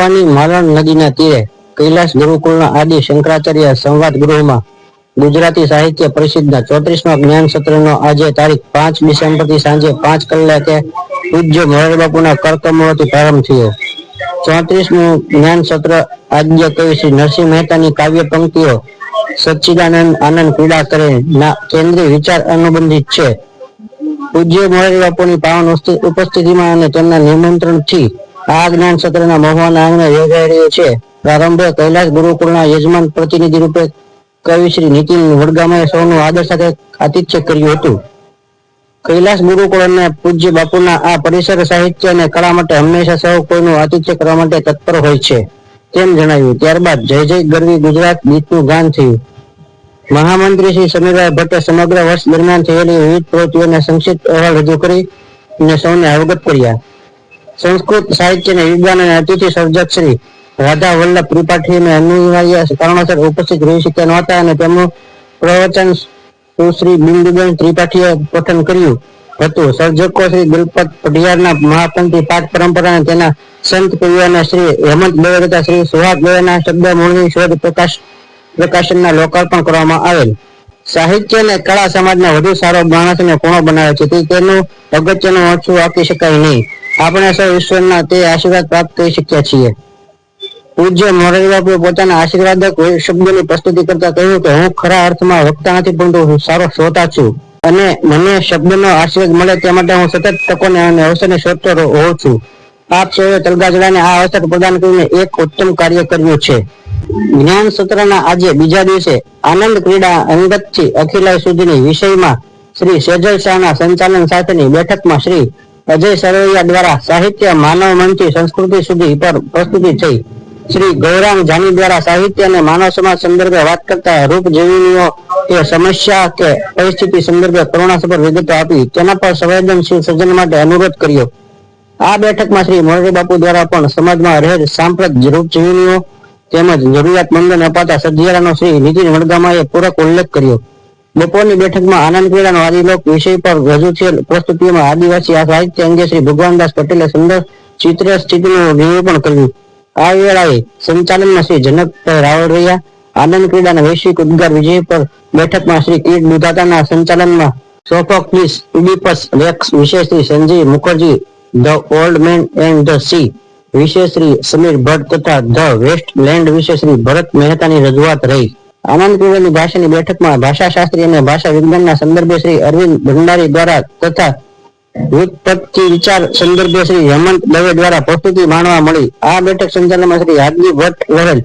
મહુવાની મારણ નદીના તીરે કૈલાસ ગુરુકુળના આદિ શંકરાચાર્ય સંવાદ ગૃહમાં ગુજરાતી સાહિત્ય પરિષદના ચોત્રીસમા જ્ઞાન સત્રનો આજે તારીખ પાંચ ડિસેમ્બરથી સાંજે પાંચ કલાકે પૂજ્ય મોરારી બાપુના કર્કમોથી પ્રારંભ થયો. ચોત્રીસમું જ્ઞાન સત્ર આદ્ય કવિ શ્રી નરસિંહ મહેતાની કાવ્ય પંક્તિઓ સચ્ચિદાનંદ આનંદ પીડા કરે ના કેન્દ્રીય વિચાર અનુબંધિત છે. પૂજ્ય મોરારી બાપુની પાવન ઉપસ્થિતિમાં અને તેમના નિમંત્રણથી આ જ્ઞાન સત્રના મહુવાના આંગણે યોજાઈ રહ્યું છે. પ્રારંભે કૈલાસ ગુરુકુળના યજમાન પ્રતિનિધિ રૂપે કવિ શ્રી નીતિન વડગામાએ સૌનું આદર સાથે આતિથ્ય કર્યું હતું. કૈલાસ ગુરુકુળ અને પૂજ્ય બાપુના આ પરિસર સાહિત્ય અને કળા માટે હંમેશા સૌ કોઈનું આતિથ્ય કરવા માટે તત્પર હોય છે. તેમ જણાવ્યું. ત્યારબાદ જય જય ગરવી ગુજરાત ગીતનું ગાન થયું. મહામંત્રી શ્રી સમીરભાઈ ભટ્ટે સમગ્ર વર્ષ દરમિયાન થયેલી વિવિધ પ્રવૃત્તિઓને સંક્ષિપ્ત અહેવાલ રજૂ કરી અને સૌને અવગત કર્યા. સંસ્કૃત સાહિત્ય અને વિજ્ઞાન અને અતિથિ સર્જક શ્રી રાધા વલ્લભ ત્રિપાઠીને અનિવાર્ય કારણોસર ઉપસ્થિત રહી શક્યા નહોતા અને તેમનું પ્રવચન સુશ્રી બિંદુબેન ત્રિપાઠીએ પઠન કર્યું હતું. સર્જકો શ્રી દિલપત પઢિયારના મહાપંથી પાઠ પરંપરા અને તેના સંત કવિઓના શ્રી હેમંત દવે તથા શ્રી સુહાગ દવેના શબ્દ મૂળની શોધ પ્રકાશ પ્રકાશનના લોકાર્પણ કરવામાં આવેલ. સાહિત્ય અને કળા સમાજને વધુ સારો માણસને પૂર્ણ બનાવે છે તેનું અગત્યનું ઓછું આપી શકાય નહીં. આપણે સૌ ઈશ્વરના તે આશીર્વાદ પ્રાપ્ત કરી શક્યા છીએ. પૂજ્ય મોરારી બાપુએ પોતાના આશીર્વાદક શબ્દની પ્રસ્તુતિ કરતા કહ્યું કે, હું ખરા અર્થમાં વક્તા નથી, પરંતુ હું સારો શ્રોતા છું. અને મને શબ્દનો આશીર્વાદ મળે તે માટે હું સતત તકોને અને અવસરને શોધતો હોઉં છું. આપ સૌએ તલગાજડાને આ અવસર પ્રદાન કરીને એક ઉત્તમ કાર્ય કર્યું છે. જ્ઞાન સત્રના આજે બીજા દિવસે આનંદ ક્રીડા અંગતથી અખિલાય સુધીની વિષયમાં શ્રી સેજલ શાહના સંચાલન સાથેની બેઠકમાં શ્રી અજય સરવૈયા દ્વારા સાહિત્ય, માનવ મનથી સંસ્કૃતિ સુધી પર પ્રસ્તુતિ થઈ. શ્રી ગૌરાંગ જાની દ્વારા સાહિત્ય અને માનવ સમાજ સંદર્ભે વાત કરતા રૂપ જીવનીઓ એ સમસ્યા કે પરિસ્થિતિ સંદર્ભે કરુણાસભર વિગતો આપી. તેના પર સંવેદનશીલ સર્જન માટે અનુરોધ કર્યો. આ બેઠકમાં શ્રી મોરારી બાપુ દ્વારા પણ સમાજમાં રહેલ સાંપ્રત રૂપ જીવનીઓ તેમજ જરૂરિયાતમંદોને અપાતા સદિયારાનો શ્રી નીતિન વડગામાએ પૂરક ઉલ્લેખ કર્યો. બપોરની બેઠકમાં આનંદ ક્રીડાનો આદિલોક વિષય પર રજૂ થયેલ પ્રસ્તુતિમાં આદિવાસી આ સાહિત્ય અંગે શ્રી ભગવાનદાસ પટેલે સુંદર ચિત્ર સ્થિતિનું નિરૂપણ કર્યું. આ વેળાએ સંચાલનમાં શ્રી જનકભાઈ રાવળરિયા આનંદ ક્રીડાના વૈશ્વિક ઉદ્ગાર વિજય પર બેઠકમાં શ્રી કીટ દુધાતાના સંચાલનમાં સોફોક્લિસ ઇડિપસ લેક્સ વિશે Shri Sanjay Mukherjee, the old man and the sea વિશે શ્રી સમીર ભટ્ટ તથા ધ વેસ્ટ લેન્ડ વિશે શ્રી ભરત મહેતાની રજૂઆત રહી. આનંદ ક્રીડાની ભાષાની બેઠકમાં ભાષાશાસ્ત્રી અને ભાષા વિજ્ઞાનના સંદર્ભે શ્રી અરવિંદ ભંડારી દ્વારા તથા વ્યુત્પત્તિ વિચાર સંદર્ભે શ્રી હેમંત દવે દ્વારા પ્રસ્તુતિ માણવા મળી. આ બેઠક સંચાલનમાં શ્રી યાદવી ભટ્ટ વરલ.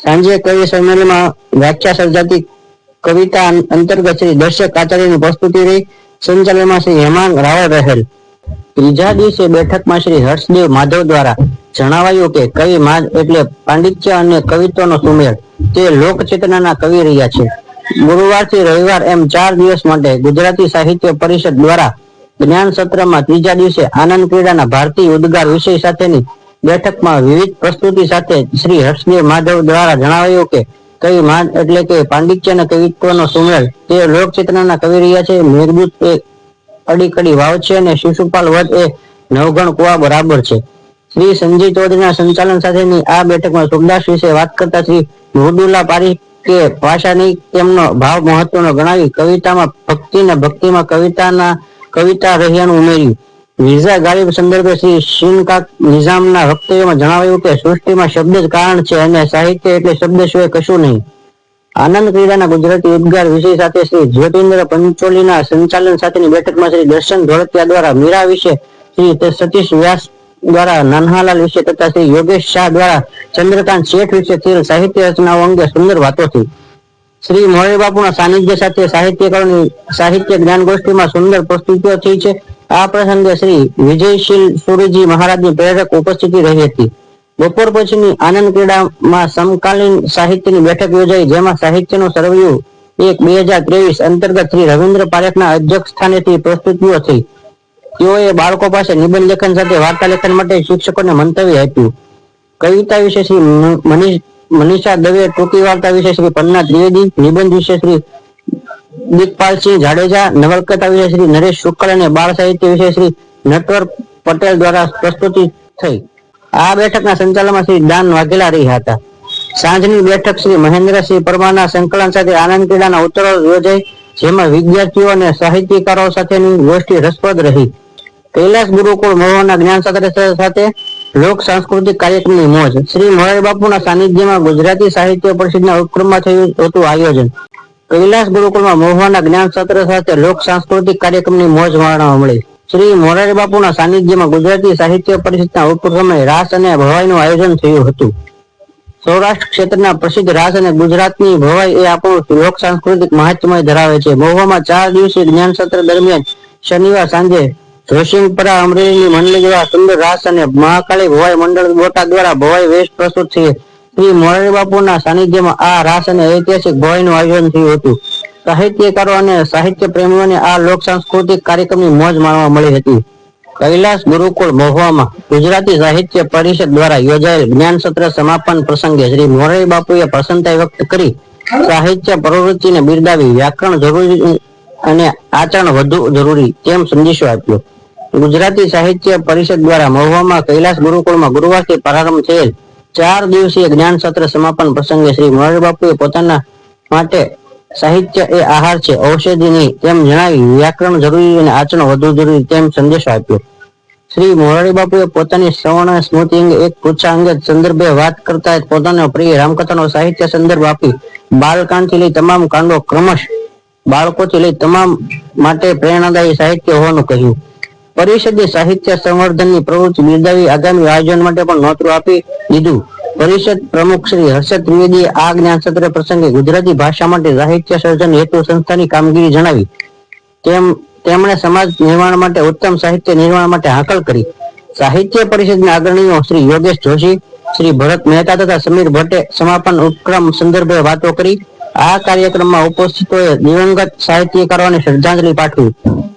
સાંજે કવિ સંમેલનમાં વ્યાખ્યા સર્જાતી કવિતા અંતર્ગત શ્રી દર્શક આચાર્યની પ્રસ્તુતિ રહી. સંચાલનમાં શ્રી હેમાંગ રાવળ રહેલ. ત્રીજા દિવસે બેઠકમાં શ્રી હર્ષદેવ માધવ દ્વારા જણાવાયું કે કવિ માજ એટલે પાંડિત્ય અને કવિત્વનો સુમેળ તે લોક ચેતનાના કવિ રહ્યા છે. ગુરુવારથી રવિવાર એમ ચાર દિવસ માટે ગુજરાતી સાહિત્ય પરિષદ દ્વારા જ્ઞાન સત્રમાં ત્રીજા દિવસે આનંદ ક્રીડાના ભારતીય ઉદ્ગાર વિષય સાથેની બેઠકમાં વિવિધ પ્રસ્તુતિ સાથે શ્રી હર્ષદેવ માધવ દ્વારા જણાવાયું કે કવિ માન એટલે કે પાંડિત્ય અને કવિત્વનો સુમેળ તે લોક ચેતનાના કવિ રહ્યા છે. મેઘદૂત એ અડીકડી વાવ છે અને શિશુપાલ વધ એ નવગણ કુવા બરાબર છે. શ્રી સંજય ચૌધરીના સંચાલન સાથેની આ બેઠકમાં સુખદાસ વિશે વાત કરતા શ્રી મૃદુલા પારીકે ભાષાની તેમનો ભાવ મહત્વનો ગણાવી કવિતામાં ભક્તિ ને ભક્તિમાં કવિતાના કવિતા રહ્યાનું ઉમેર્યું. વિઝા ગાલિબ સંદર્ભે શ્રી શિનકાક નિઝામના વક્તવ્યમાં જણાવ્યું કે સૃષ્ટિમાં શબ્દ જ કારણ છે અને સાહિત્ય એટલે શબ્દ સિવાય કશું નહીં. આનંદ ક્રીડાના ગુજરાતી ઉદ્ગાર વિષય સાથે શ્રી જ્યોતિન્દ્ર પંચોલીના સંચાલન સાથેની બેઠકમાં શ્રી દર્શન ધોળકિયા દ્વારા મીરા વિશે શ્રી સતીશ વ્યાસ દ્વારા નાનહાલાલ વિશે તથા શ્રી યોગેશ શાહ દ્વારા ચંદ્રકાંત શેઠ વિશે સાહિત્ય રચનાઓ અંગે સુંદર વાતો થઈ શ્રી મોરારી બાપુના સાનિધ્ય સાથે સાહિત્યકારોની સાહિત્ય જ્ઞાન ગોષ્ઠીમાં સુંદર પ્રસ્તુતિઓ થઈ છે. આ પ્રસંગે શ્રી વિજયશીલ સુરજી મહારાજની પ્રેરક ઉપસ્થિતિ રહી હતી. બપોર પછીની આનંદ ક્રીડામાં સમકાલીન સાહિત્યની બેઠક યોજાઈ, જેમાં સાહિત્યનો સરવૈયું એક બે હજાર ત્રેવીસ અંતર્ગત શ્રી રવિન્દ્ર પારેખના અધ્યક્ષ સ્થાનેથી પ્રસ્તુતિઓ થઈ. તેઓએ બાળકો પાસે નિબંધ લેખન સાથે વાર્તા લેખન માટે શિક્ષકોને મંતવ્ય આપ્યું. કવિતા વિશે શ્રી મનીષ દવે ટૂંકી વાર્તા વિશે શ્રી પન્ના ત્રિવેદી નિબંધ વિશે શ્રી દીપપાલસિંહ જાડેજા, નવલકથા વિશે શ્રી નરેશ શુક્લ અને બાળ સાહિત્ય વિશે શ્રી નટવર પટેલ દ્વારા પ્રસ્તુતિ થઈ. આ બેઠકના સંચાલનમાં શ્રી દાન વાઘેલા રહ્યા હતા. સાંજની બેઠક શ્રી મહેન્દ્રસિંહ પરમારના સંકલન સાથે આનંદ ક્રીડાના ઉત્તરો યોજાઈ જેમાં વિદ્યાર્થીઓ અને સાહિત્યકારો સાથેની ગોષ્ઠી રસપ્રદ રહી. કૈલાસ ગુરુકુળ મહુવાના જ્ઞાન સત્ર સાથે લોક સાંસ્કૃતિક કાર્યક્રમની મોજ. શ્રી મોરારી બાપુના સાનિધ્યમાં ગુજરાતી સાહિત્ય પરિષદના ઉપક્રમમાં થયું હતું આયોજન. કૈલાસ ગુરુકુળમાં મહુવાના જ્ઞાન સત્ર સાથે લોક સાંસ્કૃતિક કાર્યક્રમની મોજ માણવા મળી. શ્રી મોરારી બાપુના સાનિધ્યમાં ગુજરાતી સાહિત્ય પરિષદના ઉપક્રમે રાસ અને ભવાઈનું આયોજન થયું હતું. સૌરાષ્ટ્ર ક્ષેત્રના પ્રસિદ્ધ રાસ અને ગુજરાતની ભવાઈ એ આપણું લોક સાંસ્કૃતિક મહાત્મય ધરાવે છે. મહુવામાં ચાર દિવસીય જ્ઞાન સત્ર દરમિયાન શનિવાર સાંજે સાહિત્ય પ્રેમીઓને આ લોક સાંસ્કૃતિક કાર્યક્રમની મોજ માણવા મળી હતી. કૈલાસ ગુરુકુળ મહુવામાં ગુજરાતી સાહિત્ય પરિષદ દ્વારા યોજાયેલ જ્ઞાન સત્ર સમાપન પ્રસંગે શ્રી મોરારી બાપુએ પ્રસન્નતા વ્યક્ત કરી. સાહિત્ય પ્રવૃત્તિને બિરદાવી વ્યાકરણ જરૂરી અને આચરણ વધુ જરૂરી તેમ સંદેશો આપ્યો. ગુજરાતી સાહિત્ય પરિષદ દ્વારા મહુવામાં કૈલાસ ગુરુકુળમાં ગુરુવારથી પ્રારંભ થયેલ ચાર દિવસીય જ્ઞાન સત્ર સમાપન પ્રસંગે શ્રી મોરારી બાપુએ પોતાના માટે સાહિત્ય એ આહાર છે ઔષધિ નહીં તેમ જણાવી વ્યાકરણ જરૂરી અને આચરણ વધુ જરૂરી તેમ સંદેશો આપ્યો. શ્રી મોરારી બાપુએ પોતાની શ્રવણ સ્મૃતિ અંગે એક પૂછા અંગે સંદર્ભે વાત કરતા પોતાનો પ્રિય રામકથાનો સાહિત્ય સંદર્ભ આપી બાલકાંડથી લઈ તમામ કાંડો ક્રમશ બાળકોથી લઈ તમામ માટે પ્રેરણાદાયી સાહિત્ય હોવાનું કહ્યું. પરિષદે સાહિત્ય સંવર્ધનની પ્રવૃત્તિ બિરદાવી આગામી આયોજન માટે પણ નોતરું આપી દીધું. પરિષદ પ્રમુખ શ્રી હર્ષદ ત્રિવેદીએ આ જ્ઞાન સત્ર પ્રસંગે ગુજરાતી ભાષા માટે સાહિત્ય સર્જન હેતુ સંસ્થાની કામગીરી જણાવી. તેમ, તેમણે સમાજ નિર્માણ માટે ઉત્તમ સાહિત્ય નિર્માણ માટે હાકલ કરી. સાહિત્ય પરિષદના અગ્રણીઓ શ્રી યોગેશ જોશી, શ્રી ભરત મહેતા તથા સમીર ભટ્ટે સમાપન ઉપક્રમ સંદર્ભે વાતો કરી. આ કાર્યક્રમમાં ઉપસ્થિતોએ દિવંગત સાહિત્યકારોને શ્રદ્ધાંજલિ પાઠવી.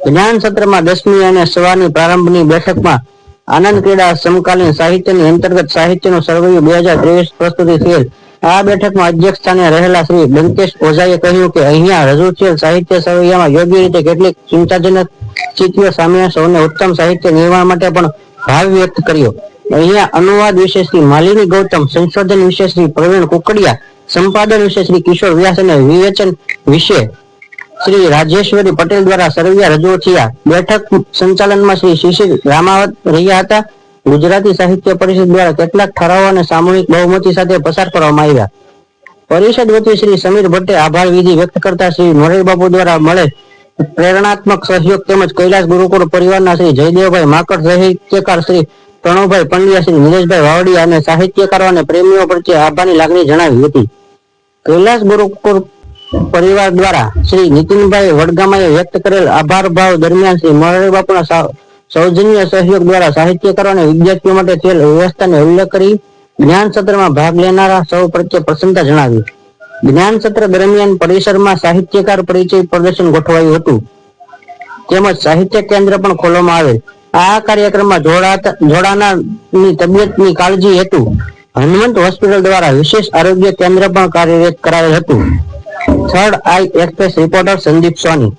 જ્ઞાન સત્રમાં દસમી અને સવારની પ્રારંભની બેઠકમાં આનંદ ક્રીડા સમકાલીન સાહિત્યની અંતર્ગત સાહિત્યનું સર્વૈયું બે હજાર ત્રેવીસ પ્રસ્તુતિ થયેલ. આ બેઠકમાં અધ્યક્ષ સ્થાને રહેલા શ્રી બંકેશ ઓઝાએ કહ્યું કે અહીંયા રજૂ થયેલ સાહિત્ય સર્વૈયામાં યોગ્ય રીતે કેટલીક ચિંતાજનક સ્થિતિઓ સામે સૌને ઉત્તમ સાહિત્ય નિર્માણ માટે પણ ભાવ વ્યક્ત કર્યો. અહીંયા અનુવાદ વિશે શ્રી માલિની ગૌતમ, સંશોધન વિશે શ્રી પ્રવીણ કુકડિયા, સંપાદન વિશે શ્રી કિશોર વ્યાસ અને વિવેચન વિશે શ્રી રાજેશ્વરી પટેલ દ્વારા સરવિયા રજૂ થયા. બેઠક સંચાલનમાં શ્રી શિશિર રામાવત રહ્યા હતા. ગુજરાતી સાહિત્ય પરિષદ દ્વારા કેટલાક ઠરાવો અને સામૂહિક બહુમતી સાથે પસાર કરવામાં આવ્યા. પરિષદ વતી શ્રી સમીર ભટ્ટે આભાર વિધિ વ્યક્ત કરતા શ્રી મોરારી બાપુ દ્વારા મળે પ્રેરણાત્મક સહયોગ તેમજ કૈલાસ ગુરુકુળ પરિવારના શ્રી જયદેવભાઈ માકડ સાહિત્યકાર શ્રી પ્રણવભાઈ પંડ્યા, શ્રી નિલેશભાઈ વાવડિયા અને સાહિત્યકારો અને પ્રેમીઓ પ્રત્યે આભારની લાગણી જણાવી હતી. કૈલાસ ગુરુકુળ પરિવાર દ્વારા શ્રી નીતિનભાઈ વડગામાએ વ્યક્ત કરેલ આભાર ભાવ દરમિયાન શ્રી મોરારી બાપુના સૌજન્ય સહયોગ દ્વારા સાહિત્યકારો અને વિદ્યાર્થીઓ માટે થયેલ વ્યવસ્થાને ઉલ્લેખ કરી જ્ઞાન સત્રમાં ભાગ લેનારા સૌ પ્રત્યે પ્રસન્નતા જણાવી. જ્ઞાન સત્ર દરમિયાન પરિસરમાં સાહિત્યકાર પરિચય પ્રદર્શન ગોઠવાયું હતું. તેમજ સાહિત્ય કેન્દ્ર પણ ખોલવામાં આવેલ. આ કાર્યક્રમમાં જોડાનારની તબિયતની કાળજી હેતુ હનુમંત હોસ્પિટલ દ્વારા વિશેષ આરોગ્ય કેન્દ્ર પણ કાર્યરત કરાયેલ હતું. Third eye express reporter Sandeep Soni.